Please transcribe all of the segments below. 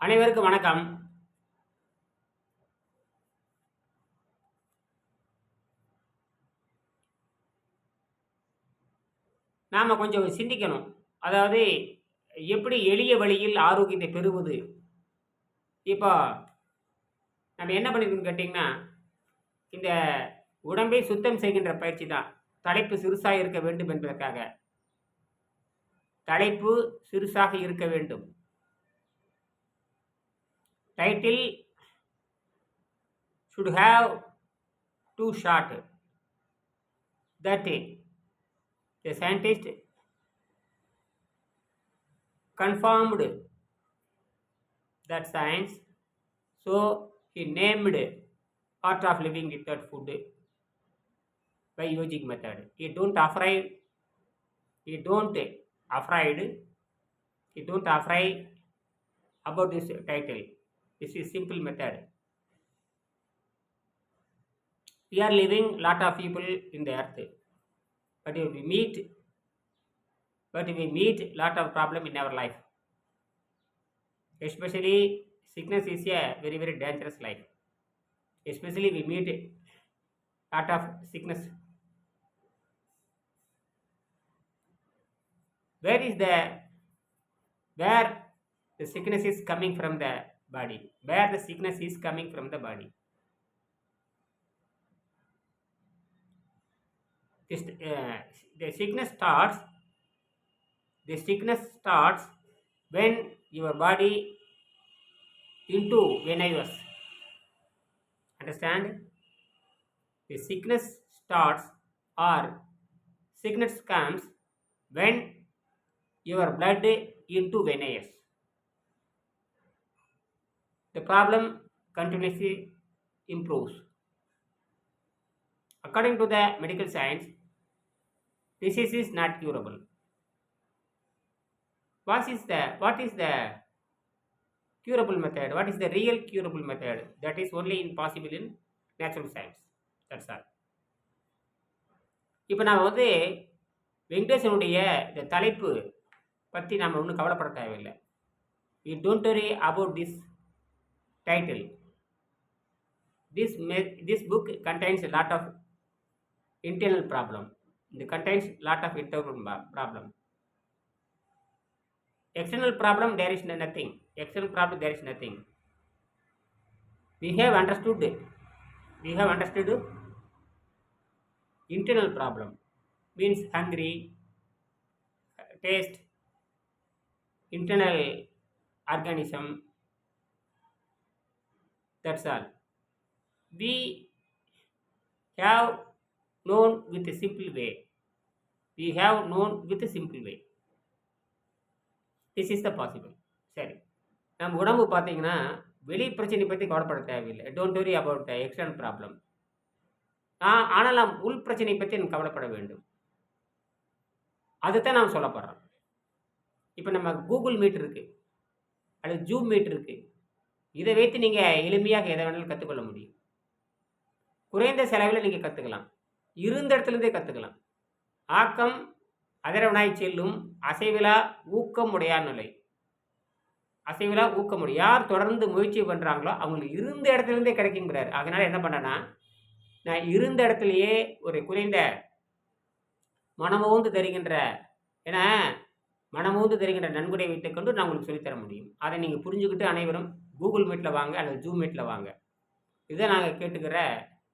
அனைவருக்கும் வணக்கம். நாம் கொஞ்சம் சிந்திக்கணும். அதாவது எப்படி எளிய வழியில் ஆரோக்கியத்தை பெறுவது? இப்போ நம்ம என்ன பண்ணிருக்கோம்னு கேட்டிங்கன்னா இந்த உடம்பை சுத்தம் செய்கின்ற பயிற்சி தான் தலைப்பு சிறுசாக இருக்க வேண்டும் என்பதற்காக. தலைப்பு சிறுசாக இருக்க வேண்டும். title should have two short. That the scientist confirmed that science so he named art of living without food by yogic method. He don't afraid he don't afraid he don't afraid about this title this is simple method. We are living lot of people in the earth. But we meet but we meet lot of problem in our life. Especially sickness is a very very dangerous life. Especially we meet lot of sickness. Where is the where the sickness is coming from the body. Where the sickness is coming from the body. This, uh, the sickness starts the sickness starts when your body into venous understand? The sickness starts or sickness comes when your blood into venous the problem continuously improves according to the medical science disease is not curable what is the what is the curable method what is the real curable method that is only impossible in natural science that's all இப்போ நாம் வந்து வெங்கடேசனுடைய இந்த தலைப்பு பற்றி நாம் ஒன்றும் கவலைப்பட தேவையில்லை you don't worry about this title this make, this book contains a lot of internal problem it contains lot of internal problem external problem there is nothing external problem there is nothing we have understood it. we have understood it. internal problem means hungry taste internal organism that's all. We have known with a simple way. We have known with a simple way. The is சரி நம்ம உடம்பு பார்த்தீங்கன்னா வெளி பிரச்சனை பற்றி கவலைப்பட தேவையில்லை. Don't worry about external problem ஆனால் நாம் உள் பிரச்சனை பற்றி எனக்கு கவலைப்பட வேண்டும். அதுதான் நான் சொல்ல இப்போ நம்ம கூகுள் மீட் இருக்குது அல்லது ஜூம் மீட் இருக்குது இதை வைத்து நீங்கள் எளிமையாக எதை வேணாலும் கற்றுக்கொள்ள முடியும். குறைந்த செலவில் நீங்கள் கற்றுக்கலாம் இருந்த இடத்துலேருந்தே கற்றுக்கலாம் ஆக்கம் அதிரவனாய் செல்லும் அசைவிலா ஊக்கம் உடையார் நிலை. அசைவிலா ஊக்கம் யார் தொடர்ந்து முயற்சி பண்ணுறாங்களோ அவங்களுக்கு இருந்த இடத்துலேருந்தே கிடைக்குங்கிறார். அதனால் என்ன பண்ணேன்னா நான் இருந்த இடத்துலையே ஒரு குறைந்த மனமோந்து தருகின்ற ஏன்னா மனமோந்து தருகின்ற நன்கொடை வைத்துக்கொண்டு நான் உங்களுக்கு சொல்லித்தர முடியும். அதை நீங்கள் புரிஞ்சுக்கிட்டு அனைவரும் கூகுள் மீட்டில் வாங்க அல்லது ஜூம் மீட்டில் வாங்க. இதை நாங்கள் கேட்டுக்கிற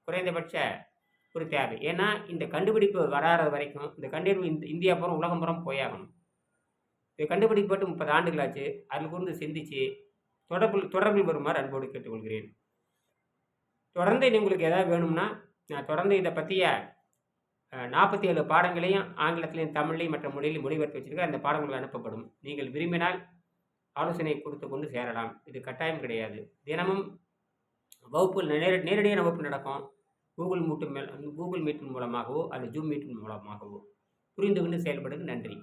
குறைந்தபட்ச ஒரு தேவை. ஏன்னா இந்த கண்டுபிடிப்பு வராத வரைக்கும் இந்த கண்டுபிடிப்பு இந்த இந்தியா புறம் உலகம் புறம் போயாகணும். இது கண்டுபிடிக்கப்பட்டு முப்பது ஆண்டுகளாச்சு. அதில் கூர்ந்து சிந்திச்சு தொடர்பில் தொடர்பில் வருமாறு அன்போடு கேட்டுக்கொள்கிறேன். தொடர்ந்து உங்களுக்கு எதாவது வேணும்னா நான் தொடர்ந்து இதை பற்றிய நாற்பத்தி ஏழு பாடங்களையும் ஆங்கிலத்திலையும் தமிழ்லையும் மற்ற மொழியிலையும் மொழிபெயர்த்து வச்சிருக்கேன். அந்த பாடங்கள் அனுப்பப்படும். நீங்கள் விரும்பினால் ஆலோசனை கொடுத்து கொண்டு சேரலாம். இது கட்டாயம் கிடையாது. தினமும் வகுப்பு நேர நேரடியான வகுப்பு நடக்கும். கூகுள் மீட்டு மேல் கூகுள் மீட்டின் மூலமாகவோ அல்லது ஜூம் மீட்டின் மூலமாகவோ புரிந்து கொண்டு செயல்படுது நன்றி.